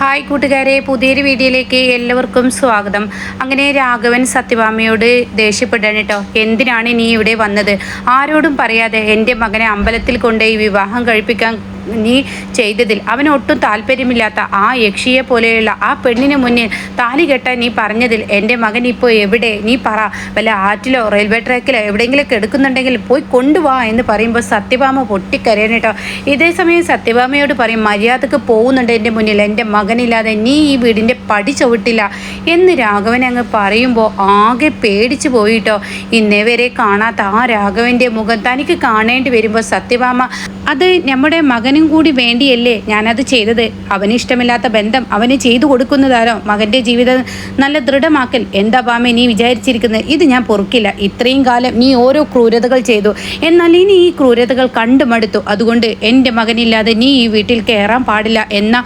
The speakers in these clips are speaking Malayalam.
ഹായ് കൂട്ടുകാരെ പുതിയൊരു വീഡിയോയിലേക്ക് എല്ലാവർക്കും സ്വാഗതം. അങ്ങനെ രാഘവൻ സത്യഭാമയോട് ദേഷ്യപ്പെടാൻ കേട്ടോ എന്തിനാണ് നീ ഇവിടെ വന്നത്? ആരോടും പറയാതെ എന്റെ മകനെ അമ്പലത്തിൽ കൊണ്ടുപോയി വിവാഹം കഴിപ്പിക്കാൻ നീ ചെയ്തതിൽ അവന് ഒട്ടും താല്പര്യമില്ലാത്ത ആ യക്ഷിയെ പോലെയുള്ള ആ പെണ്ണിന് മുന്നിൽ താലി കെട്ടാൻ നീ പറഞ്ഞതിൽ എന്റെ മകൻ ഇപ്പോൾ എവിടെ? നീ പറ. വല്ല ആറ്റിലോ റെയിൽവേ ട്രാക്കിലോ എവിടെയെങ്കിലുമൊക്കെ എടുക്കുന്നുണ്ടെങ്കിൽ പോയി കൊണ്ടുവാ എന്ന് പറയുമ്പോൾ സത്യഭാമ പൊട്ടിക്കരയാണ് കേട്ടോ. ഇതേ സമയം സത്യഭാമയോട് പറയും മര്യാദയ്ക്ക് പോകുന്നുണ്ട് എന്റെ മുന്നിൽ. എന്റെ മകനില്ലാതെ നീ ഈ വീടിന്റെ പടി ചവിട്ടില്ല. എന്ന് രാഘവൻ അങ്ങ് പറയുമ്പോൾ ആകെ പേടിച്ചു പോയിട്ടോ ഇന്നേ വരെ കാണാത്ത ആ രാഘവന്റെ മുഖം തനിക്ക് കാണേണ്ടി വരുമ്പോൾ സത്യഭാമ അത് നമ്മുടെ മകനും കൂടി വേണ്ടിയല്ലേ ഞാനത് ചെയ്തത്? അവന് ഇഷ്ടമില്ലാത്ത ബന്ധം അവന് ചെയ്തു കൊടുക്കുന്നതാരോ? മകന്റെ ജീവിതം നല്ല ദൃഢമാക്കൽ. എന്താ പാമേ നീ വിചാരിച്ചിരിക്കുന്നത്? ഇത് ഞാൻ പൊറുക്കില്ല. ഇത്രയും കാലം നീ ഓരോ ക്രൂരതകൾ ചെയ്തു. എന്നാൽ ഇനി ഈ ക്രൂരതകൾ കണ്ടു മടുത്തു. അതുകൊണ്ട് എന്റെ മകനില്ലാതെ നീ ഈ വീട്ടിൽ കയറാൻ പാടില്ല എന്ന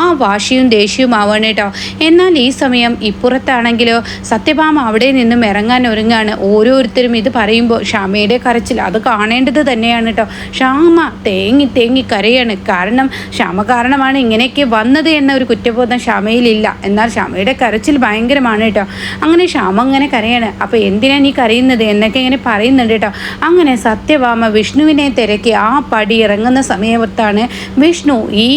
ആ വാശിയും ദേഷ്യവും ആവാണ് കേട്ടോ. എന്നാൽ ഈ സമയം ഇപ്പുറത്താണെങ്കിലോ? സത്യഭാമ അവിടെ നിന്നും ഇറങ്ങാൻ ഒരുങ്ങാണ്. ഓരോരുത്തരും ഇത് പറയുമ്പോൾ ഷാമയുടെ കരച്ചിൽ അത് കാണേണ്ടത് തന്നെയാണ് കേട്ടോ. ക്ഷാമ തേങ്ങി തേങ്ങി കരയാണ്. കാരണം ക്ഷമ കാരണമാണ് ഇങ്ങനെയൊക്കെ വന്നത് എന്ന ഒരു കുറ്റബോധം ക്ഷമയിലില്ല എന്നാൽ ക്ഷമയുടെ കരച്ചിൽ ഭയങ്കരമാണ് കേട്ടോ. അങ്ങനെ ക്ഷമ അങ്ങനെ കരയാണ്. അപ്പോൾ എന്തിനാ നീ കരയുന്നത്? എന്നൊക്കെ ഇങ്ങനെ പറയുന്നുണ്ട് കേട്ടോ. അങ്ങനെ സത്യഭാമ വിഷ്ണുവിനെ തിരക്കി ആ പടി ഇറങ്ങുന്ന സമയത്താണ് വിഷ്ണു ഈ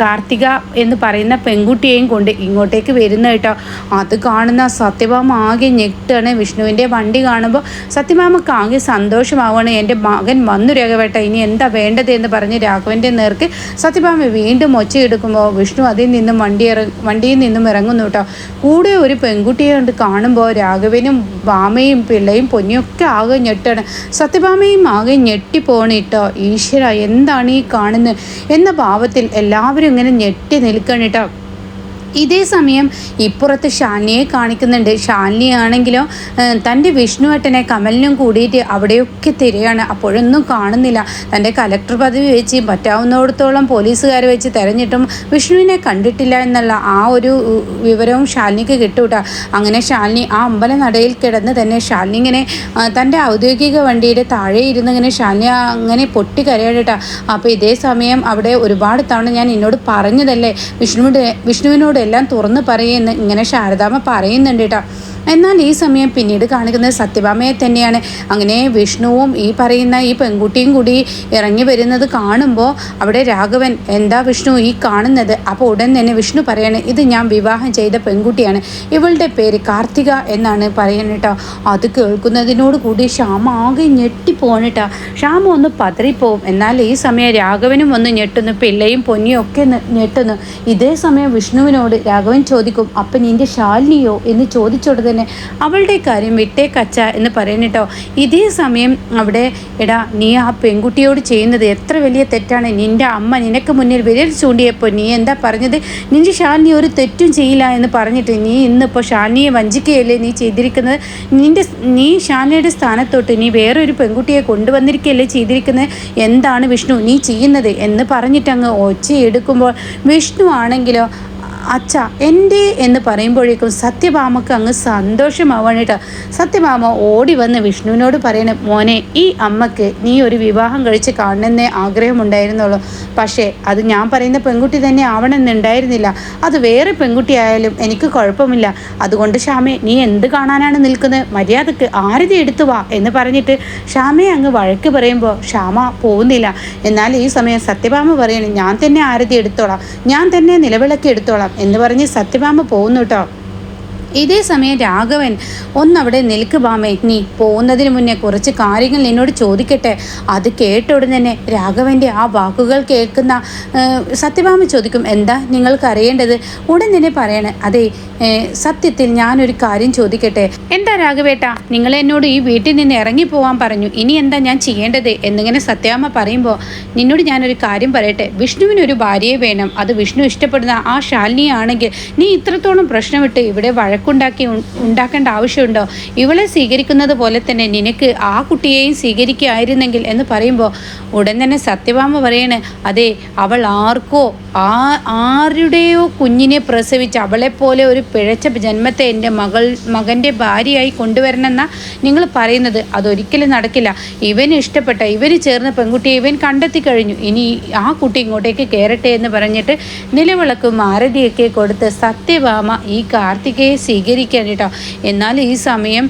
കാർത്തിക എന്ന് പറയുന്ന പെൺകുട്ടിയെയും കൊണ്ട് ഇങ്ങോട്ടേക്ക് വരുന്ന കേട്ടോ. അത് കാണുന്ന സത്യഭാമ ആകെ ഞെട്ടാണ്. വിഷ്ണുവിന്റെ വണ്ടി കാണുമ്പോൾ സത്യഭാമക്ക് ആകെ സന്തോഷമാവുകയാണ്. എന്റെ മകൻ വന്നു രാഘവേട്ട ഇനി എന്താ വേണ്ടത് എന്ന് പറഞ്ഞ് രാഘവന്റെ നേർക്ക് സത്യഭാമ വീണ്ടും ഒച്ചയെടുക്കുമ്പോൾ വിഷ്ണു അതിൽ നിന്നും വണ്ടി വണ്ടിയിൽ നിന്നും ഇറങ്ങുന്നു കേട്ടോ. കൂടെ ഒരു പെൺകുട്ടിയെ കൊണ്ട് കാണുമ്പോൾ രാഘവനും ഭാമയും പിള്ളയും പൊന്നിയൊക്കെ ആകെ ഞെട്ടാണ്. സത്യഭാമയും ആകെ ഞെട്ടിപ്പോണിട്ടോ ഈശ്വര എന്താണ് ഈ കാണുന്നത്? എന്ന ഭാവത്തിൽ എല്ലാവരും ഇങ്ങനെ ഞെട്ടി നിൽക്കണം കേട്ടോ. ഇതേ സമയം ഇപ്പുറത്ത് ഷാനിയെ കാണിക്കുന്നുണ്ട്. ഷാനി ആണെങ്കിലോ തന്റെ വിഷ്ണുവേട്ടനെ കമലിനും കൂടിയിട്ട് അവിടെയൊക്കെ തിരയാണ്. അപ്പോഴൊന്നും കാണുന്നില്ല. തന്റെ കലക്ടർ പദവി വെച്ച് പറ്റാവുന്നിടത്തോളം പോലീസുകാർ വെച്ച് തിരഞ്ഞിട്ടും വിഷ്ണുവിനെ കണ്ടിട്ടില്ല എന്നുള്ള ആ ഒരു വിവരവും ഷാലിനിക്ക് കിട്ടൂട്ട. അങ്ങനെ ഷാലിനി ആ അമ്പല നടയിൽ കിടന്ന് തന്നെ ഷാലിനി ഇങ്ങനെ തന്റെ ഔദ്യോഗിക വണ്ടിയുടെ താഴെ ഇരുന്ന് ഇങ്ങനെ ഷാലിനി അങ്ങനെ പൊട്ടി കരയാടട്ടാ അപ്പോൾ ഇതേ സമയം അവിടെ ഒരുപാട് തവണ ഞാൻ എന്നോട് പറഞ്ഞതല്ലേ വിഷ്ണുവിന്റെ വിഷ്ണുവിനോട് എല്ലാം തുറന്ന് പറയുമെന്ന് ഇങ്ങനെ ശാരദാമ്മ പറയുന്നുണ്ട് കേട്ടോ. എന്നാൽ ഈ സമയം പിന്നീട് കാണിക്കുന്നത് സത്യഭാമയെ തന്നെയാണ്. അങ്ങനെ വിഷ്ണുവും ഈ പറയുന്ന ഈ പെൺകുട്ടിയും കൂടി ഇറങ്ങി വരുന്നത് കാണുമ്പോൾ അവിടെ രാഘവൻ എന്താ വിഷ്ണു ഈ കാണുന്നത്? അപ്പോൾ ഉടൻ തന്നെ വിഷ്ണു പറയാണ് ഇത് ഞാൻ വിവാഹം ചെയ്ത പെൺകുട്ടിയാണ്. ഇവളുടെ പേര് കാർത്തിക എന്നാണ് പറയുന്നത് കേട്ടോ. അത് കേൾക്കുന്നതിനോട് കൂടി ശ്യാമ ആകെ ഞെട്ടിപ്പോവാണ് കേട്ടോ. ശ്യാമ ഒന്ന് പതറിപ്പോവും. എന്നാൽ ഈ സമയം രാഘവനും ഒന്ന് ഞെട്ടുന്നു. പിള്ളയും പൊന്നിയും ഒക്കെ ഞെട്ടുന്നു. ഇതേ സമയം വിഷ്ണുവിനോട് രാഘവൻ ചോദിക്കും അപ്പം നിന്റെ ശാലിനിയോ? എന്ന് ചോദിച്ചോട് തന്നെ. അവളുടെ കാര്യം വിട്ടേക്കച്ച എന്ന് പറയുന്നു പറയുന്നിട്ടോ ഇതേ സമയം അവിടെ എടാ നീ ആ പെൺകുട്ടിയോട് ചെയ്യുന്നത് എത്ര വലിയ തെറ്റാണ്. നിന്റെ അമ്മ നിനക്ക് മുന്നിൽ വിരൽ ചൂണ്ടിയപ്പോൾ നീ എന്താ പറഞ്ഞത്? നിന്റെ ശാലിനി ഒരു തെറ്റും ചെയ്യില്ല എന്ന് പറഞ്ഞിട്ട് നീ ഇന്നിപ്പോൾ ഷാനിയെ വഞ്ചിക്കുകയല്ലേ നീ ചെയ്തിരിക്കുന്നത്? നിന്റെ നീ ഷാനിയുടെ സ്ഥാനത്തോട്ട് നീ വേറൊരു പെൺകുട്ടിയെ കൊണ്ടുവന്നിരിക്കുകയല്ലേ ചെയ്തിരിക്കുന്നത്? എന്താണ് വിഷ്ണു നീ ചെയ്യുന്നത് എന്ന് പറഞ്ഞിട്ടങ്ങ് ഒച്ചയെടുക്കുമ്പോൾ വിഷ്ണു ആണെങ്കിലോ അച്ഛ എന്റെ എന്ന് പറയുമ്പോഴേക്കും സത്യഭാമക്ക് അങ്ങ് സന്തോഷമാവാനായിട്ട് സത്യഭാമ ഓടി വന്ന് വിഷ്ണുവിനോട് പറയണം മോനെ ഈ അമ്മയ്ക്ക് നീ ഒരു വിവാഹം കഴിച്ച് കാണണമെന്നേ ആഗ്രഹമുണ്ടായിരുന്നുള്ളൂ. പക്ഷേ അത് ഞാൻ പറയുന്ന പെൺകുട്ടി തന്നെ ആവണമെന്നുണ്ടായിരുന്നില്ല അത് വേറെ പെൺകുട്ടിയായാലും എനിക്ക് കുഴപ്പമില്ല. അതുകൊണ്ട് ഷാമെ നീ എന്ത് കാണാനാണ് നിൽക്കുന്നത്? മര്യാദയ്ക്ക് ആരതി എടുത്തു വാ എന്ന് പറഞ്ഞിട്ട് ഷാമെ അങ്ങ് വഴക്ക് പറയുമ്പോൾ ഷാമ പോകുന്നില്ല. എന്നാൽ ഈ സമയം സത്യഭാമ പറയണം ഞാൻ തന്നെ ആരതി എടുത്തോളാം. ഞാൻ തന്നെ നിലവിളക്ക് എടുത്തോളാം. എന്ന് പറഞ്ഞ് സത്യഭാമ പോകുന്നു കേട്ടോ ഇതേ സമയം രാഘവൻ ഒന്നവിടെ നിൽക്ക് ബാമേ നീ പോകുന്നതിന് മുന്നേ കുറച്ച് കാര്യങ്ങൾ നിന്നോട് ചോദിക്കട്ടെ. അത് കേട്ട തന്നെ രാഘവന്റെ ആ വാക്കുകൾ കേൾക്കുന്ന സത്യഭാമ ചോദിക്കും എന്താ നിങ്ങൾക്ക് അറിയേണ്ടത്? ഉടൻ തന്നെ പറയണേ അതെ സത്യത്തിൽ ഞാനൊരു കാര്യം ചോദിക്കട്ടെ. എന്താ രാഘവേട്ട നിങ്ങൾ എന്നോട് ഈ വീട്ടിൽ നിന്ന് ഇറങ്ങി പോവാൻ പറഞ്ഞു. ഇനി എന്താ ഞാൻ ചെയ്യേണ്ടത്? എന്നിങ്ങനെ സത്യാമ്മ പറയുമ്പോൾ നിന്നോട് ഞാനൊരു കാര്യം പറയട്ടെ. വിഷ്ണുവിനൊരു ഭാര്യയെ വേണം. അത് വിഷ്ണു ഇഷ്ടപ്പെടുന്ന ആ ശാലിനിയാണെങ്കിൽ നീ ഇത്രത്തോളം പ്രശ്നമിട്ട് ഇവിടെ വഴക്ക് വഴക്കുണ്ടാക്കി ഉണ്ടാക്കേണ്ട ആവശ്യമുണ്ടോ? ഇവളെ സ്വീകരിക്കുന്നത് പോലെ തന്നെ നിനക്ക് ആ കുട്ടിയെയും സ്വീകരിക്കുകയായിരുന്നെങ്കിൽ എന്ന് പറയുമ്പോൾ ഉടൻ തന്നെ സത്യഭാമ പറയണേ അതെ അവൾ ആർക്കോ ആ ആരുടെയോ കുഞ്ഞിനെ പ്രസവിച്ച് അവളെപ്പോലെ ഒരു പിഴച്ച ജന്മത്തെ എന്റെ മകൾ മകന്റെ ഭാര്യയായി കൊണ്ടുവരണമെന്ന നിങ്ങൾ പറയുന്നത്. അതൊരിക്കലും നടക്കില്ല. ഇവന് ഇഷ്ടപ്പെട്ട ഇവന് ചേർന്ന പെൺകുട്ടിയെ ഇവൻ കണ്ടെത്തി കഴിഞ്ഞു. ഇനി ആ കുട്ടി ഇങ്ങോട്ടേക്ക് കയറട്ടെ എന്ന് പറഞ്ഞിട്ട് നിലവിളക്കും ആരതിയൊക്കെ കൊടുത്ത് സത്യഭാമ ഈ കാർത്തികയെ സ്വീകരിക്കാൻ കേട്ടോ എന്നാൽ ഈ സമയം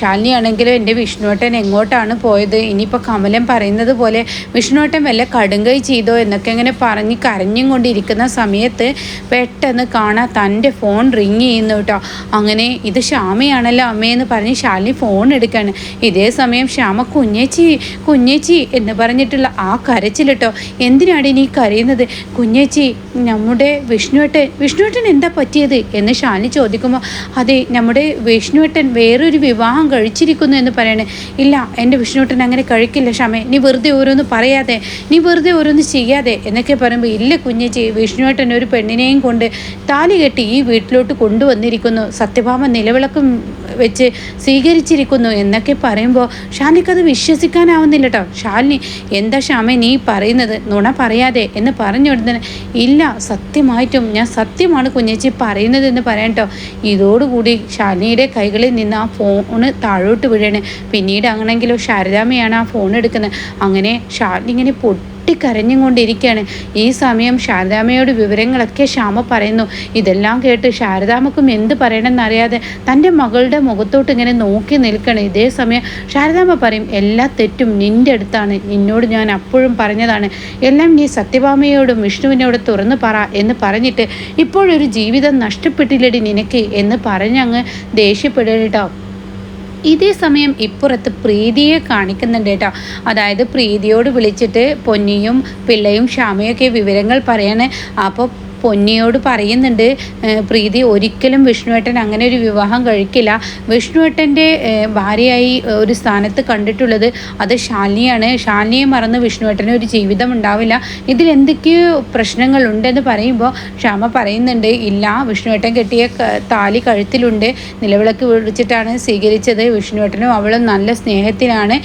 ശാലിനി ആണെങ്കിലും എന്റെ വിഷ്ണുവേട്ടൻ എങ്ങോട്ടാണ് പോയത്? ഇനിയിപ്പോൾ കമലൻ പറയുന്നത് പോലെ വിഷ്ണുവേട്ടൻ വല്ല കടുങ്കൈ ചെയ്തോ എന്നൊക്കെ ഇങ്ങനെ പറഞ്ഞ് കരഞ്ഞും കൊണ്ടിരിക്കുന്ന സമയത്ത് പെട്ടെന്ന് കാണാൻ തന്റെ ഫോൺ റിങ് ചെയ്യുന്നു കേട്ടോ. അങ്ങനെ ഇത് ശ്യാമയാണല്ലോ അമ്മയെന്ന് പറഞ്ഞ് ശാലിനി ഫോൺ എടുക്കാണ്. ഇതേ സമയം ശ്യാമ കുഞ്ഞേച്ചി കുഞ്ഞേച്ചി എന്ന് പറഞ്ഞിട്ടുള്ള ആ കരച്ചിലിട്ടോ എന്തിനാണ് ഇനി കരയുന്നത്? കുഞ്ഞേച്ചി നമ്മുടെ വിഷ്ണുവേട്ടൻ വിഷ്ണുവേട്ടൻ എന്താ പറ്റിയത്? എന്ന് ശാലിനി ചോദിക്കുമ്പോൾ അതെ നമ്മുടെ വിഷ്ണുവേട്ടൻ വേറൊരു വിവാഹം കഴിച്ചിരിക്കുന്നു എന്ന് പറയണേ. ഇല്ല എന്റെ വിഷ്ണുട്ടൻ അങ്ങനെ കഴിക്കില്ല ക്ഷമേ. നീ വെറുതെ ഓരോന്ന് പറയാതെ നീ വെറുതെ ഓരോന്ന് ചെയ്യാതെ എന്നൊക്കെ പറയുമ്പോൾ ഇല്ല കുഞ്ഞേച്ചി വിഷ്ണുട്ടൻ ഒരു പെണ്ണിനെയും കൊണ്ട് താലി കെട്ടി ഈ വീട്ടിലോട്ട് കൊണ്ടുവന്നിരിക്കുന്നു. സത്യഭാമ നിലവിളക്കും വെച്ച് സ്വീകരിച്ചിരിക്കുന്നു എന്നൊക്കെ പറയുമ്പോൾ ഷാലിനിക്കത് വിശ്വസിക്കാനാവുന്നില്ല കേട്ടോ ഷാലിനി എന്താ ഷാമെ നീ പറയുന്നത് നുണ പറയാതെ? എന്ന് പറഞ്ഞു ഉടനെ ഇല്ല സത്യമായിട്ടും ഞാൻ സത്യമാണ് കുഞ്ഞേച്ചി പറയുന്നത് എന്ന് പറയാം കേട്ടോ ഇതോടുകൂടി ഷാലിനിയുടെ കൈകളിൽ നിന്ന് ആ ഫോണ് താഴോട്ട് വീഴണേ. പിന്നീട് അങ്ങനെങ്കിലും ശാരദാമ്മയാണ് ആ ഫോൺ എടുക്കുന്നത്. അങ്ങനെ ഷാലിനി ഇങ്ങനെ പൊട്ടി പൊട്ടിക്കരഞ്ഞും കൊണ്ടിരിക്കുകയാണ് ഈ സമയം ശാരദാമ്മയോട് വിവരങ്ങളൊക്കെ ശ്യാമ പറയുന്നു. ഇതെല്ലാം കേട്ട് ശാരദാമ്മക്കും എന്ത് പറയണമെന്നറിയാതെ തന്റെ മകളുടെ മുഖത്തോട്ട് ഇങ്ങനെ നോക്കി നിൽക്കണം ഇതേ സമയം ശാരദാമ്മ പറയും എല്ലാ തെറ്റും നിന്റെ അടുത്താണ്. നിന്നോട് ഞാൻ അപ്പോഴും പറഞ്ഞതാണ്. എല്ലാം നീ സത്യഭാമയോടും വിഷ്ണുവിനോട് തുറന്നു പറ എന്ന് പറഞ്ഞിട്ട് ഇപ്പോഴൊരു ജീവിതം നഷ്ടപ്പെട്ടില്ലടി നിനക്ക് എന്ന് പറഞ്ഞങ്ങ് ദേഷ്യപ്പെടട്ടോ ഇതേ സമയം ഇപ്പുറത്ത് പ്രീതിയെ കാണിക്കുന്നുണ്ട് കേട്ടോ. അതായത് പ്രീതിയോട് വിളിച്ചിട്ട് പൊന്നിയും പിള്ളയും ഷാമയൊക്കെ വിവരങ്ങൾ പറയാണ്. അപ്പോൾ പൊന്നിയോട് പറയുന്നുണ്ട് പ്രീതി ഒരിക്കലും വിഷ്ണുവേട്ടൻ അങ്ങനെ ഒരു വിവാഹം കഴിക്കില്ല. വിഷ്ണുവേട്ടന്റെ ഭാര്യയായി ഒരു സ്ഥാനത്ത് കണ്ടിട്ടുള്ളത് അത് ശാലിനിയാണ്. ശാലിനിയെ മറന്ന് വിഷ്ണുവേട്ടന് ഒരു ജീവിതം ഉണ്ടാവില്ല. ഇതിൽ എന്തൊക്കെയോ പ്രശ്നങ്ങളുണ്ടെന്ന് പറയുമ്പോൾ ക്ഷമ പറയുന്നുണ്ട് ഇല്ല വിഷ്ണുവേട്ടൻ കെട്ടിയ താലി കഴുത്തിലുണ്ട്. നിലവിളക്ക് വിളിച്ചിട്ടാണ് സ്വീകരിച്ചത്. വിഷ്ണുവേട്ടനും അവളും നല്ല സ്നേഹത്തിലാണ്.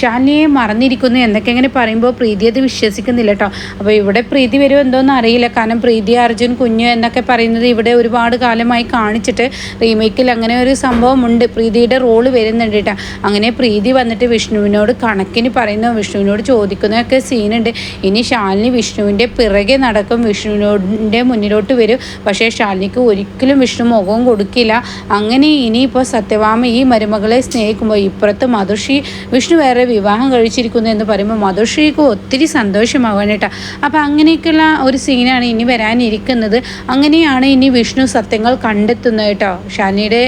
ശാലിനിയെ മറന്നിരിക്കുന്നു എന്നൊക്കെ ഇങ്ങനെ പറയുമ്പോൾ പ്രീതി അത് വിശ്വസിക്കുന്നില്ല കേട്ടോ അപ്പോൾ ഇവിടെ പ്രീതി വരുമോ എന്തോന്ന് അറിയില്ല. കാരണം അർജുൻ കുഞ്ഞു എന്നൊക്കെ പറയുന്നത് ഇവിടെ ഒരുപാട് കാലമായി കാണിച്ചിട്ട് റീമേക്കിൽ അങ്ങനെ ഒരു സംഭവം ഉണ്ട് പ്രീതിയുടെ റോൾ വരുന്നുണ്ട് കേട്ടോ അങ്ങനെ പ്രീതി വന്നിട്ട് വിഷ്ണുവിനോട് കണക്കിന് പറയുന്ന. വിഷ്ണുവിനോട് ചോദിക്കുന്നതൊക്കെ സീനുണ്ട്. ഇനി ശാലിനി വിഷ്ണുവിന്റെ പിറകെ നടക്കും. വിഷ്ണുവിനോടിന്റെ മുന്നിലോട്ട് വരും. പക്ഷേ ശാലിനിക്ക് ഒരിക്കലും വിഷ്ണു മുഖവും കൊടുക്കില്ല. അങ്ങനെ ഇനിയിപ്പോൾ സത്യവാമ ഈ മരുമകളെ സ്നേഹിക്കുമ്പോൾ ഇപ്പുറത്ത് മധുഷി വിഷ്ണു വേറെ വിവാഹം കഴിച്ചിരിക്കുന്നു എന്ന് പറയുമ്പോൾ മധുഷിക്ക് ഒത്തിരി സന്തോഷമാകാൻ കേട്ടോ അപ്പോൾ അങ്ങനെയൊക്കെയുള്ള ഒരു സീനാണ് ഇനി വരാനിരിക്കുന്നത് അങ്ങനെയാണ് ഇനി വിഷ്ണു സത്യങ്ങൾ കണ്ടെത്തുന്നത് കേട്ടോ. ഷാനിയുടെ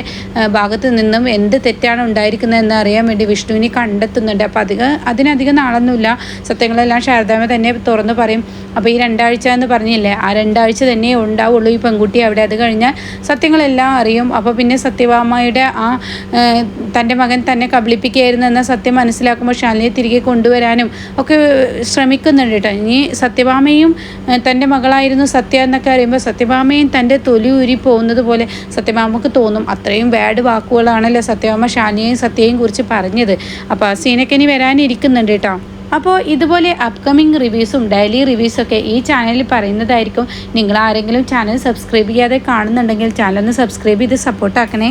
ഭാഗത്തു നിന്നും എന്ത് തെറ്റാണ് ഉണ്ടായിരിക്കുന്നതെന്ന് അറിയാൻ വേണ്ടി വിഷ്ണുവിനെ കണ്ടെത്തുന്നുണ്ട്. അപ്പോൾ അധികം അതിനധികം നാളൊന്നുമില്ല. സത്യങ്ങളെല്ലാം ശാരദാമ തന്നെ തുറന്നു പറയും. അപ്പോൾ ഈ രണ്ടാഴ്ച എന്ന് പറഞ്ഞില്ലേ ആ രണ്ടാഴ്ച തന്നെ ഉണ്ടാവുള്ളൂ ഈ പെൺകുട്ടി അവിടെ. അത് കഴിഞ്ഞാൽ സത്യങ്ങളെല്ലാം അറിയും. അപ്പോൾ പിന്നെ സത്യഭാമയുടെ ആ തന്റെ മകൻ തന്നെ കബളിപ്പിക്കുകയായിരുന്നു എന്ന സത്യം മനസ്സിലാക്കുമ്പോൾ ഷാനിയെ തിരികെ കൊണ്ടുവരാനും ഒക്കെ ശ്രമിക്കുന്നുണ്ട് കേട്ടോ. ഇനി സത്യഭാമയും തന്റെ മകളായിരുന്നു സത്യ എന്നൊക്കെ അറിയുമ്പോൾ സത്യഭാമയും തന്റെ തൊലി ഊരി പോകുന്നത് പോലെ സത്യഭാമക്ക് തോന്നും. അത്രയും ബാഡ് വാക്കുകളാണല്ലോ സത്യഭാമ ഷാനിയെയും സത്യയെയും കുറിച്ച് പറഞ്ഞത്. അപ്പോൾ ആ സീനൊക്കെ ഇനി വരാനിരിക്കുന്നുണ്ട് കേട്ടോ. അപ്പോൾ ഇതുപോലെ അപ്കമിങ് റിവ്യൂസും ഡെയിലി റിവ്യൂസൊക്കെ ഈ ചാനലിൽ പറയുന്നതായിരിക്കും. നിങ്ങൾ ആരെങ്കിലും ചാനൽ സബ്സ്ക്രൈബ് ചെയ്യാതെ കാണുന്നുണ്ടെങ്കിൽ ചാനൽ ഒന്ന് സബ്സ്ക്രൈബ് ചെയ്ത് സപ്പോർട്ടാക്കണേ